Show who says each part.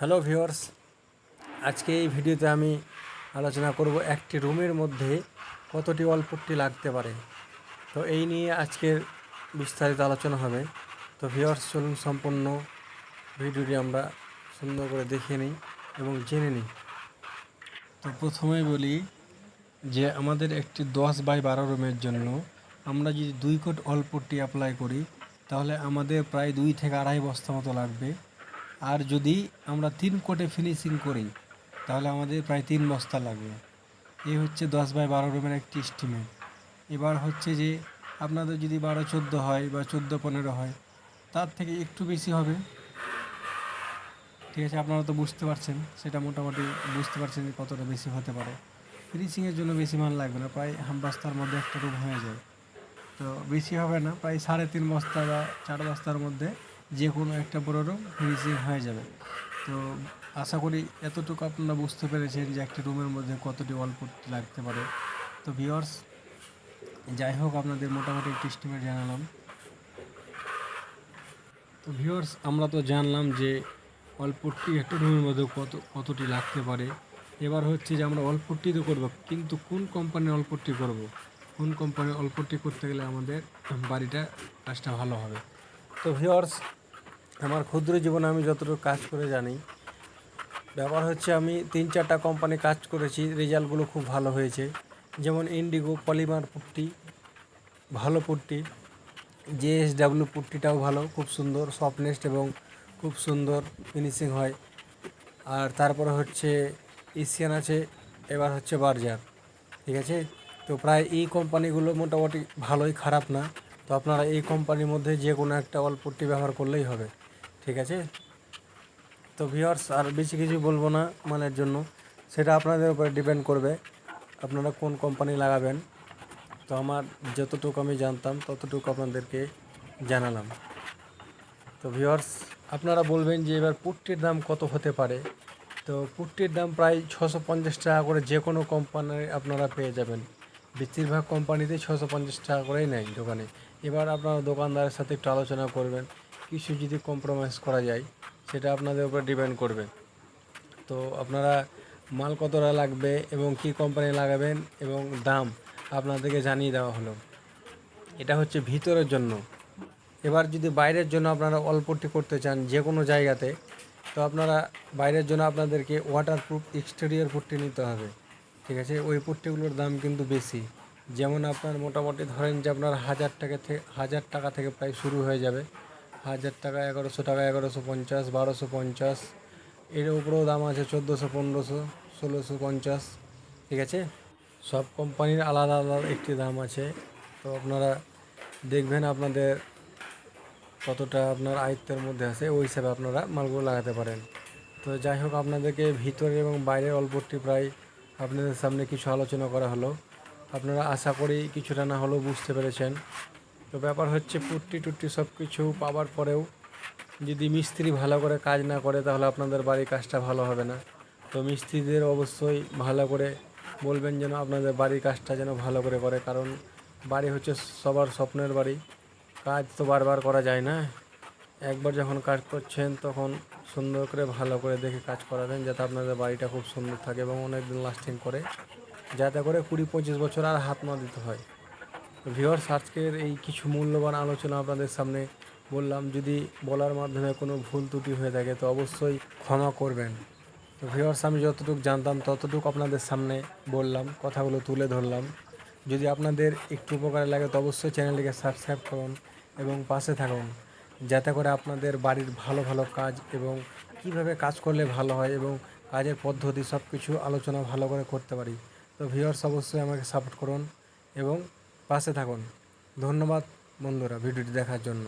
Speaker 1: Hello viewers, আজকে এই ভিডিওতে আমি আলোচনা করব একটি রুমের মধ্যে কতটি অল্পটি লাগতে পারে। তো এই নিয়ে আজকের বিস্তারিত আলোচনা হবে। তো ভিউয়ার্স, চলুন সম্পূর্ণ ভিডিওটি আমরা সুন্দর করে দেখে নিই এবং জেনে নিই। তো প্রথমেই বলি যে আমাদের একটি দশ বাই বারো রুমের জন্য আমরা যদি দুই কোট অল্পটি অ্যাপ্লাই করি, তাহলে আমাদের প্রায় দুই থেকে আড়াই বস্তা মতো লাগবে। আর যদি আমরা তিন কোটে ফিনিশিং করি, তাহলে আমাদের প্রায় তিন বস্তা লাগবে। এই হচ্ছে দশ বাই বারো রুমের একটি স্টিমেট এবার হচ্ছে যে আপনাদের যদি বারো চোদ্দ হয় বা চোদ্দ পনেরো হয়, তার থেকে একটু বেশি হবে। ঠিক আছে, আপনারা তো বুঝতে পারছেন, সেটা মোটামুটি বুঝতে পারছেন যে কতটা বেশি হতে পারে। ফিনিশিংয়ের জন্য বেশি মাল লাগবে না, প্রায় হাম বস্তার মধ্যে একটা রুম হয়ে যায়। তো বেশি হবে না, প্রায় সাড়ে তিন বস্তা বা চার বস্তার মধ্যে যে কোনো একটা বড় রুম ফিনিশিং হয়ে যাবে। তো আশা করি এতটুকু আপনারা বুঝতে পেরেছেন যে একটা রুমের মধ্যে কতটি অল্প লাগতে পারে। তো ভিওর্স যাই হোক, আপনাদের মোটামুটি একটু estimate জানালাম। তো ভিউয়ার্স আমরা তো জানলাম যে অল্পটি একটা রুমের মধ্যে কত, কতটি লাগতে পারে। এবার হচ্ছে যে আমরা অল্পটি তো করব, কিন্তু কোন কোম্পানির অল্পটি করব। কোন কোম্পানির অল্পটি করতে গেলে আমাদের বাড়িটা কাজটা ভালো হবে। তো ভিউয়ার্স আমার ক্ষুদ্র জীবনে আমি যতটুকু কাজ করে জানি, ব্যাপার হচ্ছে আমি তিন চারটা কোম্পানি কাজ করেছি, রেজাল্টগুলো খুব ভালো হয়েছে। যেমন ইন্ডিগো পলিমার পুট্টি, ভালো পুট্টি জেএসডাব্লিউ পুট্টিটাও ভালো, খুব সুন্দর সফটনেস্ট এবং খুব সুন্দর ফিনিশিং হয়। আর তারপরে হচ্ছে এশিয়ান আছে, এবার হচ্ছে বার্জার ঠিক আছে? তো প্রায় এই কোম্পানিগুলো মোটামুটি ভালোই খারাপ না, তো আপনারা এই কোম্পানির মধ্যে যে কোনো একটা অল্পটি ব্যবহার করলেই হবে। ঠিক আছে? তো ভিওর্স আর বেশি কিছু বলব না মালের জন্য। সেটা আপনাদের উপরে ডিপেন্ড করবে, আপনারা কোন কোম্পানি লাগাবেন। তো আমার যতটুকু আমি জানতাম, ততটুকু আপনাদেরকে জানালাম। তো ভিওর্স আপনারা বলবেন যে এবার পুট্টির দাম কত হতে পারে? তো পুট্টির দাম প্রায় ছশো পঞ্চাশ টাকা করে যে কোনো কোম্পানির আপনারা পেয়ে যাবেন। বেশিরভাগ কোম্পানিতে ছশো পঞ্চাশ টাকা করেই নেয় দোকানে। এবার আপনারা দোকানদারের সাথে একটু আলোচনা করবেন। কিছু যদি কম্প্রোমাইজ করা যায়, সেটা আপনাদের উপর ডিপেন্ড করবে। তো আপনারা মাল কতটা লাগবে এবং কি কোম্পানি লাগাবেন এবং দাম আপনাদেরকে জানিয়ে দেওয়া হলো। এটা হচ্ছে ভিতরের জন্য। এবার যদি বাইরের জন্য আপনারা অল্পটি করতে চান যে কোনো জায়গাতে, তো আপনারা বাইরের জন্য আপনাদেরকে ওয়াটারপ্রুফ এক্সটেরিয়ার পুট্টি নিতে হবে। ঠিক আছে? ওই পুট্টিগুলোর দাম কিন্তু বেশি। যেমন আপনার মোটামুটি ধরেন যে আপনার হাজার টাকা থেকে হাজার টাকা থেকে প্রায় শুরু হয়ে যাবে। হাজার টাকা, এগারোশো টাকা, এগারোশো পঞ্চাশ, বারোশো পঞ্চাশ। এর উপরেও দাম আছে চোদ্দোশো, পনেরোশো, ষোলোশো পঞ্চাশ। ঠিক আছে? সব কোম্পানির আলাদা আলাদা একটি দাম আছে। তো আপনারা দেখবেন আপনাদের কতটা আপনার আয়ত্তের মধ্যে আছে, ওই হিসাবে আপনারা মালগুলো লাগাতে পারেন। তো যাই হোক, আপনাদেরকে ভিতরে এবং বাইরের অল্পটি প্রায় আপনাদের সামনে কিছু আলোচনা করা হলো। আপনারা আশা করি কিছুটা না হলেও বুঝতে পেরেছেন। তো ব্যাপার হচ্ছে পুট্টি টুট্টি সব কিছু পাওয়ার পরেও যদি মিস্ত্রি ভালো করে কাজ না করে তাহলে আপনাদের বাড়ির কাজটা ভালো হবে না। তো মিস্ত্রিদের অবশ্যই ভালো করে বলবেন যেন আপনাদের বাড়ির কাজটা যেন ভালো করে করে, কারণ বাড়ি হচ্ছে সবার স্বপ্নের বাড়ি, কাজ তো বারবার করা যায় না। একবার যখন কাজ করছেন তখন সুন্দর করে ভালো করে দেখে কাজ করাবেন যাতে আপনাদের বাড়িটা খুব সুন্দর থাকে এবং অনেক দিন লাস্টিং করে, যাতে করে কুড়ি পঁচিশ বছর আর হাত না দিতে হয়। ভিওর আজকের এই কিছু মূল্যবান আলোচনা আপনাদের সামনে বললাম। যদি বলার মাধ্যমে কোনো ভুল ত্রুটি হয়ে থাকে, তো অবশ্যই ক্ষমা করবেন। তো ভিওর্স আমি যতটুকু জানতাম, ততটুকু আপনাদের সামনে বললাম, কথাগুলো তুলে ধরলাম। যদি আপনাদের একটু উপকারে লাগে, তো অবশ্যই চ্যানেলটিকে সাবস্ক্রাইব করুন এবং পাশে থাকুন, যাতে করে আপনাদের বাড়ির ভালো ভালো কাজ এবং কীভাবে কাজ করলে ভালো হয় এবং কাজের পদ্ধতি সব কিছু আলোচনা ভালো করে করতে পারি। তো ভিওর্স অবশ্যই আমাকে সাপোর্ট করুন এবং পাশে থাকুন। ধন্যবাদ বন্ধুরা ভিডিওটি দেখার জন্য।